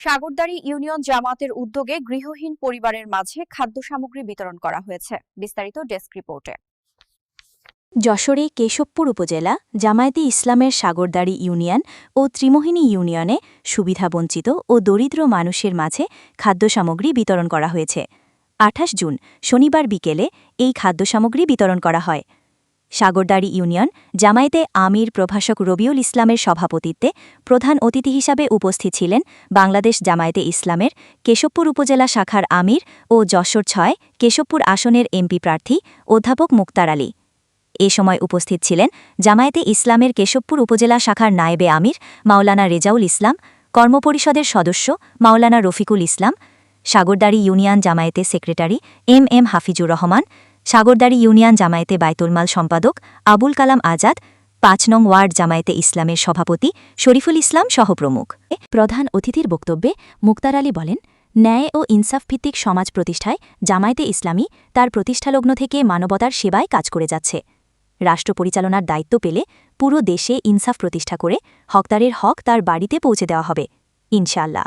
Sagardari union জামাতের উদ্যোগে গৃহহীন পরিবারের মাঝে খাদ্য সামগ্রী বিতরণ করা হয়েছে। বিস্তারিত ডেস্ক রিপোর্টে। যশোরে কেশবপুর উপজেলা, জামায়াতে ইসলামের সাগরদাড়ি ইউনিয়ন ও ত্রিমোহিনী ইউনিয়নে সুবিধাবঞ্চিত ও দরিদ্র মানুষের মাঝে খাদ্য সামগ্রী বিতরণ করা হয়েছে। আঠাশ জুন, শনিবার বিকেলে এই খাদ্য সামগ্রী বিতরণ করা হয়। সাগরদাড়ি ইউনিয়ন, জামায়াতে আমির প্রভাষক রবিউল ইসলামের সভাপতিত্বে প্রধান অতিথি হিসাবে উপস্থিত ছিলেন বাংলাদেশ জামায়াতে ইসলামের কেশবপুর উপজেলা শাখার আমির ও যশোর ছয় কেশবপুর আসনের এমপি প্রার্থী অধ্যাপক মুক্তার আলী। এ সময় উপস্থিত ছিলেন জামায়াতে ইসলামের কেশবপুর উপজেলা শাখার নায়েবে আমির, মাওলানা রেজাউল ইসলাম, কর্মপরিষদের সদস্য মাওলানা রফিকুল ইসলাম, সাগরদাড়ি ইউনিয়ন জামায়াতে secretary M M Hafizur Rahman Sagardari union জামায়াতে বাইতুলমাল সম্পাদক আবুল কালাম আজাদ, পাঁচ নং ওয়ার্ড জামায়াতে ইসলামের সভাপতি শরীফুল ইসলাম সহপ্রমুখ। প্রধান অতিথির বক্তব্যে মুক্তার আলী বলেন, ন্যায় ও ইনসাফ ভিত্তিক সমাজ প্রতিষ্ঠায় জামায়াতে ইসলামী তার প্রতিষ্ঠালগ্ন থেকে মানবতার সেবায় কাজ করে যাচ্ছে। রাষ্ট্র পরিচালনার দায়িত্ব পেলে পুরো দেশে ইনসাফ প্রতিষ্ঠা করে হকদারের হক তার বাড়িতে পৌঁছে দেওয়া হবে। ইনশাআল্লাহ।